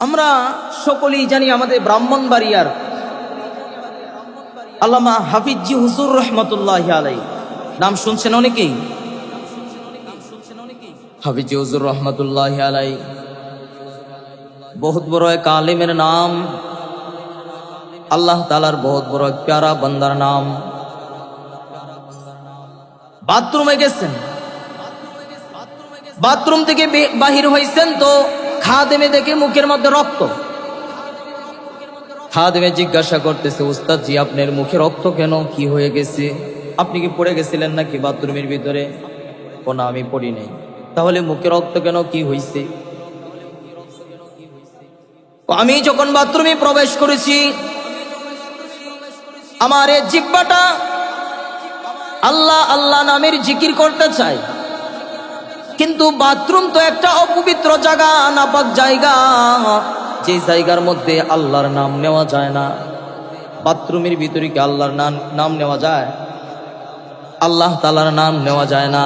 আমরা সকলেই জানি আমাদের ব্রাহ্মণ ব্রাহ্মণবাড়িয়ার আল্লামা হাফিজি হুজুর রহমতুল্লাহ আলাই নাম শুনছেন অনেকেই? হাফিজি হুজুর রহমতুল্লাহ আলাই বহুত বড় এক আলিমের নাম। আল্লাহ তালার বহুত বড় এক প্যারা বান্দার নাম। বাথরুমে গেছেন। বাথরুম থেকে বাহির হয়েছেন তো খাদেমে দেখে মুখের মধ্যে রক্ত। খাদেমে জিজ্ঞাসা করতেছে উস্তাদ জি আপনার মুখে রক্ত কেন? কি হয়ে গেছে? আপনি কি পড়ে গেছিলেন নাকি বাথরুমের ভিতরে? না, আমি পড়ি নাই। তাহলে মুখে রক্ত কেন? কি হয়েছে আমি যখন বাথরুমে প্রবেশ করেছি, আমার এই জিব্বাটা আল্লাহ আল্লাহ নামের জিকির করতে চাই কিন্তু বাথরুম তো একটা অপবিত্র জায়গা, নাপাক জায়গা। যে জায়গার মধ্যে আল্লাহর নাম নেওয়া যায় না, বাথরুমের ভিতরে কি আল্লাহর নাম নাম নেওয়া যায়? আল্লাহ তালার নাম নেওয়া যায় না।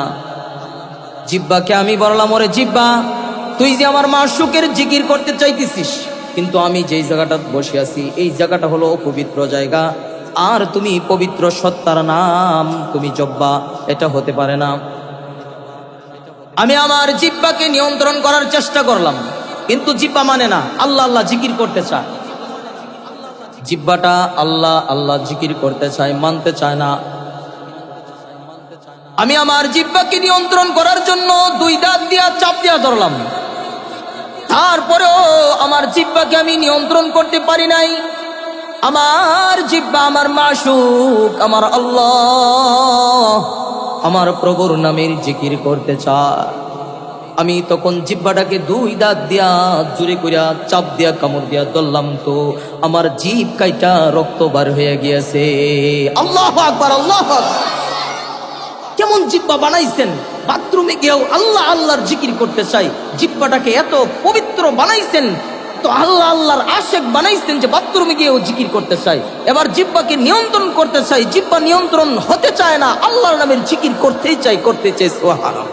জিব্বাকে আমি বললাম, ওরে জিব্বা, তুই যে আমার মাসুকের জিকির করতে চাইতেছিস, কিন্তু আমি যেই জায়গাটা বসে আছি, এই জায়গাটা হলো অপবিত্র জায়গা। আর তুমি পবিত্র সত্তার নাম, তুমি জব্বা, এটা হতে পারে না। আমি আমার জিব্বাকে নিয়ন্ত্রণ করার চেষ্টা করলাম, কিন্তু জিব্বা মানে না, আল্লাহ আল্লাহ জিকির করতে চায়। জিব্বাটা আল্লাহ আল্লাহ জিকির করতে চায়, মানতে চায় না। আমি আমার জিব্বাকে নিয়ন্ত্রণ করার জন্য দুই দাঁত দিয়া চাপ দিয়া ধরলাম। তারপরেও আমার জিব্বাকে আমি নিয়ন্ত্রণ করতে পারি নাই। আমার জিব্বা আমার মাসুক, আমার আল্লাহ। আমার প্রভুর নামের জিকির করতে চায়। আমি তখন জিব্বাটাকে দুই দাঁত দিয়া জুড়ে করিয়া চাপ দিয়া কামড় দিয়া ধরলাম তো, আমার জিভ কাইটা রক্ত বার হয়ে গিয়েছে। আল্লাহ আকবার, আল্লাহ কেমন জিব্বা বানাইছেন? বাথরুমে গিয়েও আল্লাহ আল্লাহর জিকির করতে চাই। জিব্বাটাকে এত পবিত্র বানাইছেন তো আল্লাহ আল্লাহর আশেক বানাইছেন যে বাথরুমে গিয়েও জিকির করতে চাই এবার জিব্বাকে নিয়ন্ত্রণ করতে চাই জিব্বা নিয়ন্ত্রণ হতে চায় না, আল্লাহর নামের জিকির করতেই চাই করতে চাই সোহারা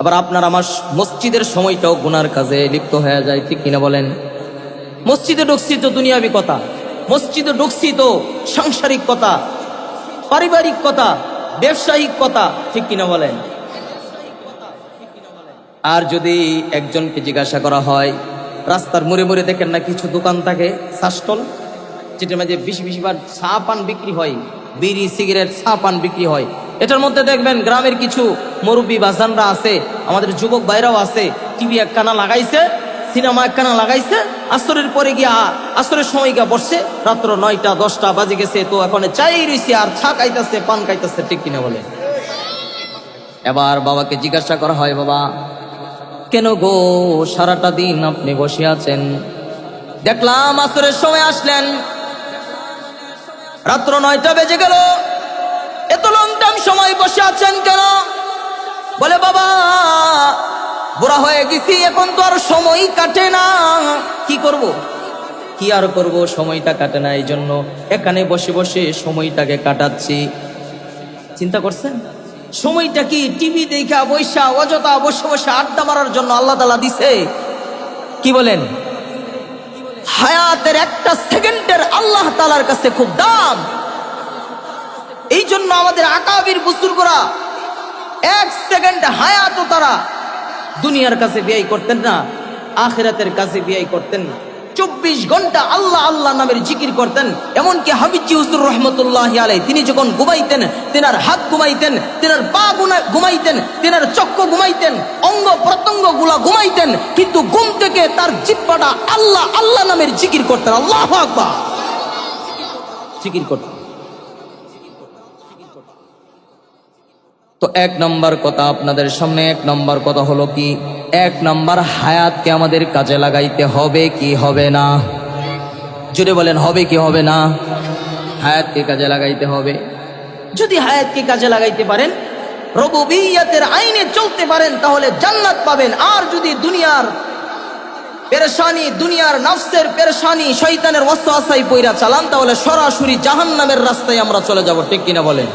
আবার আপনার আমার মসজিদের সময়টাও গুনার কাজে লিপ্ত হয়ে যায়, ঠিক কিনা বলেন? মসজিদে ঢুকছি তো দুনিয়াবি কথা, মসজিদে ঢুকছি তো সাংসারিক কথা, পারিবারিক কথা, ব্যবসায়িক কথা, ঠিক কিনা বলেন? আর যদি একজনকে জিজ্ঞাসা করা হয়, রাস্তার মুড়ে মুড়ে দেখেন না কিছু দোকান থাকে সাস্টল যেটার মাঝে বেশি বেশি বার চা পান বিক্রি হয়, বিড়ি, সিগারেট, চা পান বিক্রি হয়। এটার মধ্যে দেখবেন গ্রামের কিছু মুরব্বী বাজানরা আছে, আমাদের যুবক ভাইরাও আছে, টিভি একখানা লাগাইছে, সিনেমা একখানা লাগাইছে, আসরের পরে গিয়া, আসরের সময় গিয়া বসছে, রাত্র নয়টা, দশটা বাজে গেছে, তো এখন চাই রইছে আর ছা খাইতেছে, পান খাইতেছে, ঠিক কিনা বলে এবার বাবাকে জিজ্ঞাসা করা হয়, বাবা কেন গো? সারাটা দিন আপনি বসে আছেন। দেখলাম আসরের সময় আসলেন। রাত্র নয়টা বেজে গেল। এত লং টাইম সময় বসে আছেন কেন? বলে, বাবা, বুড়া হয়ে গেছি, এখন তো আর সময় কাটে না। কি করব। কি আর করব? সময়টা কাটে না এই জন্য এখানে বসে বসে সময়টাকে কাটাচ্ছি। চিন্তা করছেন? সময়টা কি টিভি দেখা বৈশা, অযথা বসে বসে আড্ডা মারার জন্য আল্লাহ তালা দিছে? কি বলেন? হায়াতের একটা সেকেন্ডের আল্লাহ তালার কাছে খুব দাম। এই জন্য আমাদের আকাবির করা এক সেকেন্ড হায়াত তারা দুনিয়ার কাছে ব্যয় করতেন না, আখেরাতের কাছে ব্যয় করতেন না। চব্বিশ ঘণ্টা আল্লাহ আল্লাহ নামের জিকির করতেন। এমনকি হাবিজি হুজুর রহমতুল্লাহ আলাই তিনি যখন ঘুমাইতেন, তেনার হাত ঘুমাইতেন, তেনার পা ঘুমাইতেন, তেনার চক্র ঘুমাইতেন, অঙ্গ প্রত্যঙ্গগুলা ঘুমাইতেন, কিন্তু ঘুম থেকে তার জিব্বাটা আল্লাহ আল্লাহ নামের জিকির করতেন। আল্লাহ আকবার। জিকির করতেন। তো এক নম্বর কথা আপনাদের সামনে, এক নম্বর কথা হলো কি? এক নম্বর হায়াতকে আমাদের কাজে লাগাইতে হবে কি হবে না? জুড়ে বলেন, হবে কি হবে না? হায়াতকে কাজে লাগাইতে হবে। যদি হায়াতকে কাজে লাগাইতে পারেন, রবুবিয়াতের আইনে চলতে পারেন, তাহলে জান্নাত পাবেন। আর যদি দুনিয়ার পেরেশানি, দুনিয়ার নফসের পেরেশানি শৈতানের ওয়াসওয়াসাই পইরা চালান, তাহলে সরাসরি জাহান্নামের রাস্তায় আমরা চলে যাব। ঠিক কিনা বলেন?